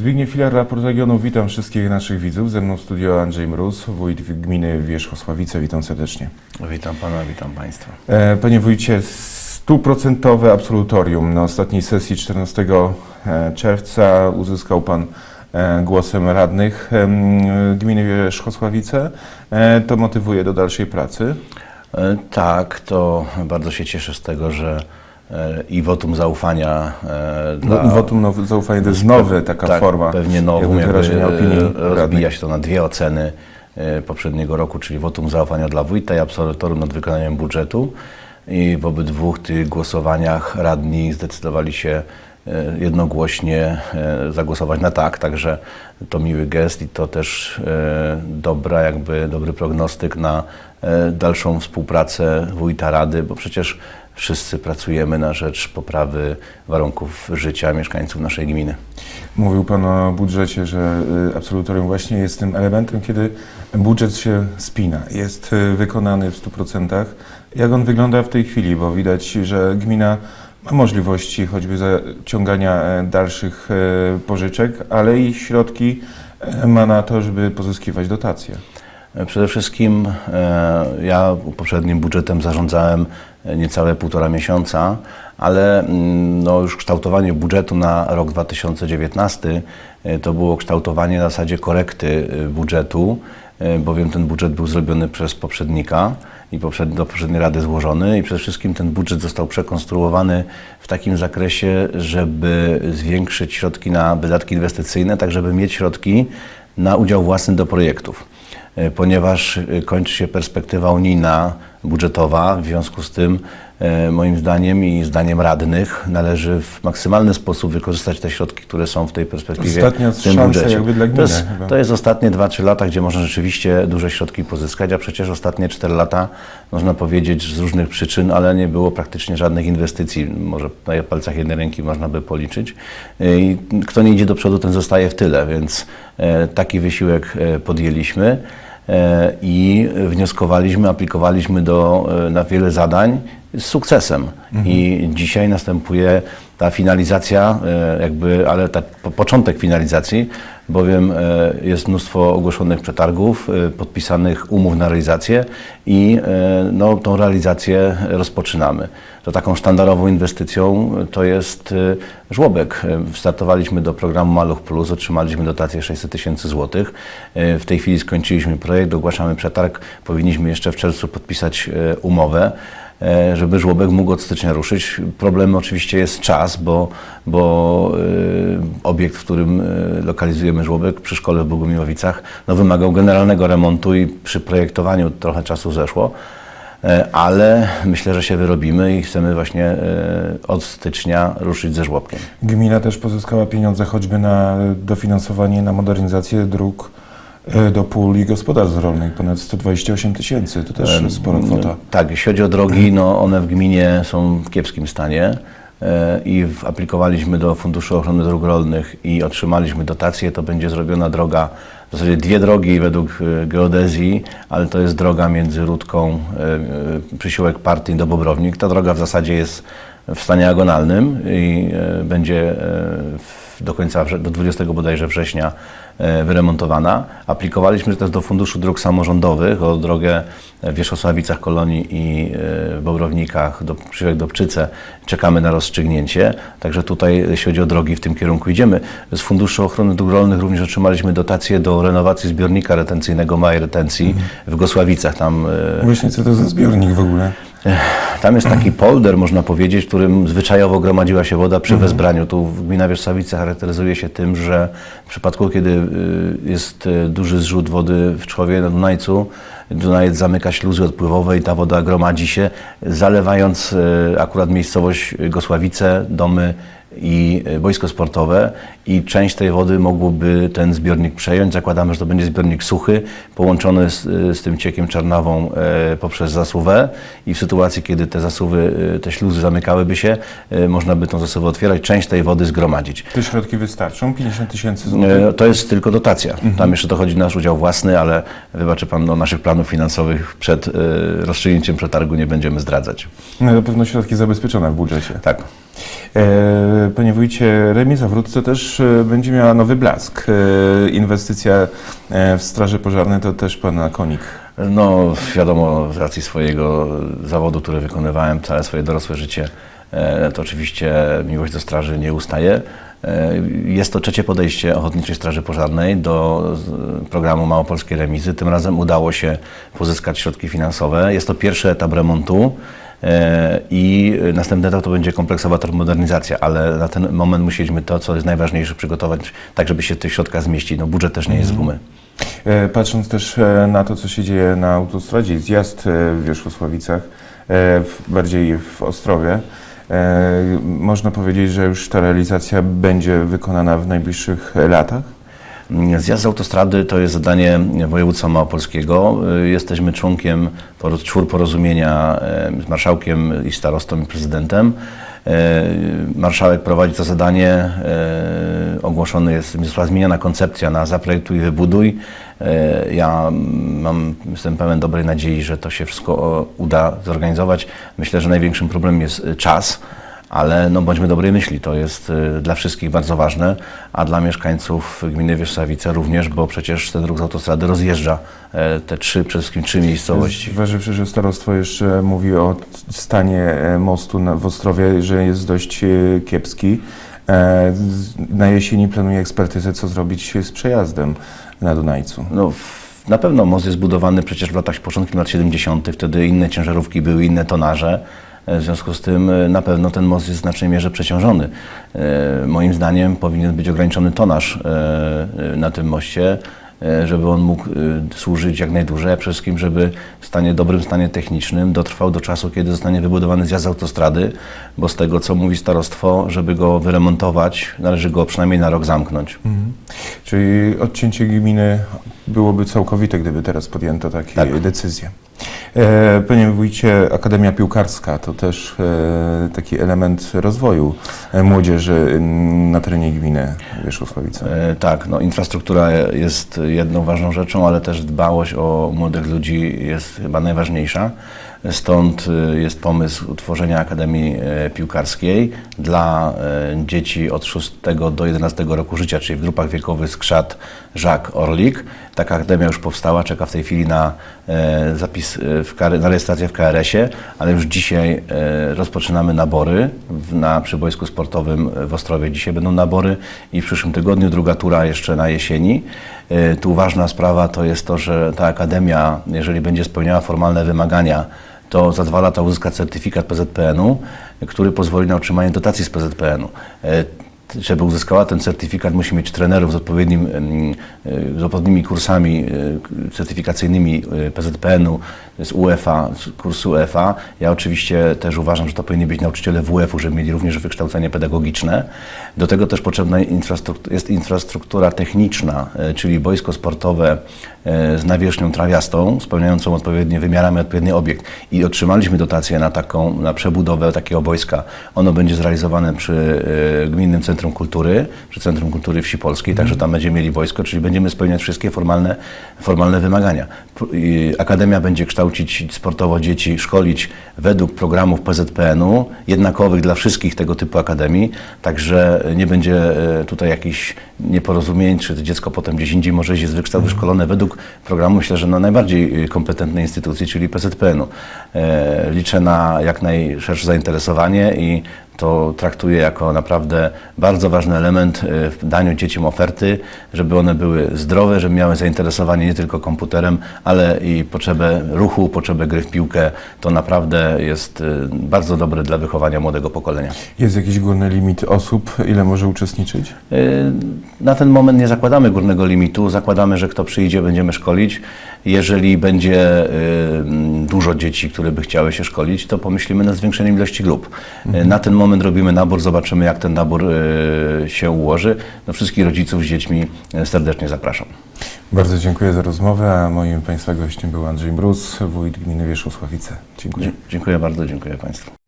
Zbigniew Filar, raport regionu. Witam wszystkich naszych widzów. Ze mną w studio Andrzej Mróz, wójt gminy Wierzchosławice. Witam serdecznie. Witam pana, witam państwa. E, Panie wójcie, stuprocentowe absolutorium na ostatniej sesji 14 e, czerwca uzyskał pan e, głosem radnych gminy Wierzchosławice. To motywuje do dalszej pracy. Tak, to bardzo się cieszę z tego, że i wotum zaufania e, dla... No, wotum zaufania to jest nowa taka tak, forma. Pewnie nową, jakby wyrażenia opinii e, rozbija się to na dwie oceny e, poprzedniego roku, czyli wotum zaufania dla wójta i absolutorium nad wykonaniem budżetu. I w obydwu tych głosowaniach radni zdecydowali się e, jednogłośnie e, zagłosować na tak, także to miły gest i to też e, dobra, jakby dobry prognostyk na e, dalszą współpracę wójta rady, bo przecież wszyscy pracujemy na rzecz poprawy warunków życia mieszkańców naszej gminy. Mówił Pan o budżecie, że y, absolutorium właśnie jest tym elementem, kiedy budżet się spina, jest y, wykonany w 100%. Jak on wygląda w tej chwili? Bo widać, że gmina ma możliwości choćby zaciągania e, dalszych e, pożyczek, ale i środki e, ma na to, żeby pozyskiwać dotacje. Przede wszystkim e, ja poprzednim budżetem zarządzałem e, niecałe półtora miesiąca, ale mm, no, już kształtowanie budżetu na rok 2019 e, to było kształtowanie na zasadzie korekty budżetu, bowiem ten budżet był zrobiony przez poprzednika i poprzedni, do poprzedniej rady złożony i przede wszystkim ten budżet został przekonstruowany w takim zakresie, żeby zwiększyć środki na wydatki inwestycyjne, tak żeby mieć środki na udział własny do projektów. Ponieważ e, kończy się perspektywa unijna budżetowa. W związku z tym, e, moim zdaniem i zdaniem radnych, należy w maksymalny sposób wykorzystać te środki, które są w tej perspektywie. Ostatnia w tym budżecie. jakby dla gminy To jest, chyba. to jest ostatnie 2-3 lata, gdzie można rzeczywiście duże środki pozyskać, a przecież ostatnie 4 lata, można powiedzieć, z różnych przyczyn, ale nie było praktycznie żadnych inwestycji. Może na palcach jednej ręki można by policzyć. E, I kto nie idzie do przodu, ten zostaje w tyle, więc e, taki wysiłek podjęliśmy i wnioskowaliśmy, aplikowaliśmy do, e, na wiele zadań z sukcesem. I dzisiaj następuje ta finalizacja, e, jakby, ale ta, po, początek finalizacji, bowiem e, jest mnóstwo ogłoszonych przetargów, e, podpisanych umów na realizację i no, tą realizację rozpoczynamy. To taką sztandarową inwestycją to jest żłobek. Startowaliśmy do programu Maluch Plus, otrzymaliśmy dotację 600 tysięcy złotych. W tej chwili skończyliśmy projekt, ogłaszamy przetarg. Powinniśmy jeszcze w czerwcu podpisać umowę żeby żłobek mógł od stycznia ruszyć. Problemem oczywiście jest czas, bo, bo e, obiekt, w którym e, lokalizujemy żłobek przy szkole w Bogumiłowicach, no, wymagał generalnego remontu i przy projektowaniu trochę czasu zeszło. E, Ale myślę, że się wyrobimy i chcemy właśnie e, od stycznia ruszyć ze żłobkiem. Gmina też pozyskała pieniądze choćby na dofinansowanie, na modernizację dróg e, do pól i gospodarstw rolnych, ponad 128 tysięcy, to też spora kwota. Tak, jeśli chodzi o drogi, no one w gminie są w kiepskim stanie e, i aplikowaliśmy do Funduszu Ochrony Dróg Rolnych i otrzymaliśmy dotację, to będzie zrobiona droga, w zasadzie dwie drogi według e, geodezji, ale to jest droga między Rudką, e, e, przysiłek Partyń do Bobrownik. Ta droga w zasadzie jest w stanie agonalnym i e, będzie e, w- do końca, do 20 bodajże września e, wyremontowana. Aplikowaliśmy też do Funduszu Dróg Samorządowych o drogę w Wierzchosławicach Kolonii i e, Bobrownikach do Przyłek do Pczyce. Czekamy na rozstrzygnięcie. Także tutaj, jeśli chodzi o drogi, w tym kierunku idziemy. Z Funduszu Ochrony Dróg Rolnych również otrzymaliśmy dotację do renowacji zbiornika retencyjnego Małej Retencji w Gosławicach. Tam e, Właśnie co to za zbiornik w ogóle? Tam jest taki polder, można powiedzieć, w którym zwyczajowo gromadziła się woda przy wezbraniu. Tu gmina Wierzchowice charakteryzuje się tym, że w przypadku, kiedy y, jest y, duży zrzut wody w Czchowie na Dunajcu, Dunajec zamyka śluzy odpływowe i ta woda gromadzi się, zalewając y, akurat miejscowość Gosławice, domy i y, boisko sportowe i część tej wody mogłoby ten zbiornik przejąć. Zakładamy, że to będzie zbiornik suchy, połączony z, y, z tym ciekiem Czarnawą e, poprzez zasuwę i w sytuacji, kiedy te zasuwy, y, te śluzy zamykałyby się, y, można by tą zasuwę otwierać, część tej wody zgromadzić. Te środki wystarczą? 50 tysięcy złotych? E, To jest tylko dotacja. Tam jeszcze dochodzi nasz udział własny, ale wybaczy Pan, no, naszych planów finansowych przed y, rozstrzygnięciem przetargu nie będziemy zdradzać. No, na pewno środki zabezpieczone w budżecie. Tak. E, Panie wójcie, remiza w Rudce też e, będzie miała nowy blask. E, Inwestycja w straży pożarnej to też pana konik. No, wiadomo, z racji swojego zawodu, który wykonywałem całe swoje dorosłe życie, to oczywiście miłość do straży nie ustaje. Jest to trzecie podejście Ochotniczej Straży Pożarnej do programu Małopolskiej Remizy. Tym razem udało się pozyskać środki finansowe. Jest to pierwszy etap remontu. E, I następny etap to będzie kompleksowa termomodernizacja, ale na ten moment musieliśmy to, co jest najważniejsze, przygotować tak, żeby się w tych środkach zmieścić. No budżet też nie jest z gumy. E, Patrząc też e, na to, co się dzieje na autostradzie, zjazd w Wierzchosławicach, bardziej w Ostrowie, można powiedzieć, że już ta realizacja będzie wykonana w najbliższych latach? Zjazd z autostrady to jest zadanie województwa małopolskiego. Jesteśmy członkiem czwór porozumienia y, z marszałkiem i starostą i prezydentem. Y, Marszałek prowadzi to zadanie. y, Ogłoszony jest, została zmieniona koncepcja na zaprojektuj wybuduj. Ja mam, jestem pełen dobrej nadziei, że to się wszystko uda zorganizować. Myślę, że największym problemem jest czas. Ale no, bądźmy dobrej myśli, to jest y, dla wszystkich bardzo ważne, a dla mieszkańców gminy Wierzchawice również, bo przecież ten ruch z autostrady rozjeżdża e, te trzy, przede wszystkim trzy miejscowości. Zważywszy, że starostwo jeszcze mówi o stanie e, mostu w Ostrowie, że jest dość e, kiepski, na jesieni planuje ekspertyzę, co zrobić z przejazdem na Dunajcu. No, na pewno most jest budowany przecież w latach początku lat 70., wtedy inne ciężarówki były, inne tonaże. E, W związku z tym e, na pewno ten most jest w znacznej mierze przeciążony. E, Moim zdaniem powinien być ograniczony tonaż na tym moście, żeby on mógł służyć jak najdłużej, a przede wszystkim, żeby w stanie dobrym stanie technicznym dotrwał do czasu, kiedy zostanie wybudowany zjazd autostrady, bo z tego, co mówi starostwo, żeby go wyremontować, należy go przynajmniej na rok zamknąć. Czyli odcięcie gminy byłoby całkowite, gdyby teraz podjęto takie Tak. decyzje. E, Panie wójcie, Akademia Piłkarska to też e, taki element rozwoju e, młodzieży na terenie gminy Wierzchosławice. E, Tak, no, infrastruktura jest jedną ważną rzeczą, ale też dbałość o młodych ludzi jest chyba najważniejsza. Stąd e, jest pomysł utworzenia Akademii e, Piłkarskiej dla e, dzieci od 6 do 11 roku życia, czyli w grupach wiekowych Skrzat, Żak, Orlik. Taka akademia już powstała, czeka w tej chwili na e, zapis, na rejestrację w KRS-ie, ale już dzisiaj rozpoczynamy nabory na przybojsku sportowym w Ostrowie. Dzisiaj będą nabory i w przyszłym tygodniu druga tura jeszcze na jesieni. Tu ważna sprawa to jest to, że ta akademia, jeżeli będzie spełniała formalne wymagania, to za dwa lata uzyska certyfikat PZPN-u, który pozwoli na otrzymanie dotacji z PZPN-u. E, żeby uzyskała ten certyfikat, musi mieć trenerów z, odpowiednim, em, e, z odpowiednimi kursami e, certyfikacyjnymi PZPN-u, z UEFA, z kursu UEFA. Ja oczywiście też uważam, że to powinni być nauczyciele WF-u, żeby mieli również wykształcenie pedagogiczne. Do tego też potrzebna jest infrastruktura techniczna, e, czyli boisko sportowe e, z nawierzchnią trawiastą, spełniającą odpowiednie wymiarami odpowiedni obiekt. I otrzymaliśmy dotację na taką, na przebudowę takiego boiska. Ono będzie zrealizowane przy e, Gminnym Centrum Kultury, przy Centrum Kultury Wsi Polskiej, także tam będziemy mieli wojsko, czyli będziemy spełniać wszystkie formalne, formalne wymagania. Akademia będzie kształcić sportowo dzieci, szkolić według programów PZPN-u, jednakowych dla wszystkich tego typu akademii, także nie będzie e, tutaj jakichś nieporozumień, czy to dziecko potem gdzieś indziej może jest wykształcone, wyszkolone według programu, myślę, że na najbardziej e, kompetentnej instytucji, czyli PZPN-u. E, Liczę na jak najszersze zainteresowanie i to traktuję jako naprawdę bardzo ważny element e, w daniu dzieciom oferty, żeby one były zdrowe, żeby miały zainteresowanie nie tylko komputerem, ale i potrzebę ruchu, potrzebę gry w piłkę. To naprawdę jest e, bardzo dobre dla wychowania młodego pokolenia. Jest jakiś górny limit osób, ile może uczestniczyć? E, Na ten moment nie zakładamy górnego limitu, zakładamy, że kto przyjdzie, będziemy szkolić. Jeżeli będzie dużo dzieci, które by chciały się szkolić, to pomyślimy nad zwiększeniem ilości grup. Na ten moment robimy nabór, zobaczymy jak ten nabór e, się ułoży. No, wszystkich rodziców z dziećmi e, serdecznie zapraszam. Bardzo dziękuję za rozmowę, a moim Państwa gościem był Andrzej Mróz, wójt gminy Wierzchosławice. Dziękuję. Dziękuję bardzo, dziękuję Państwu.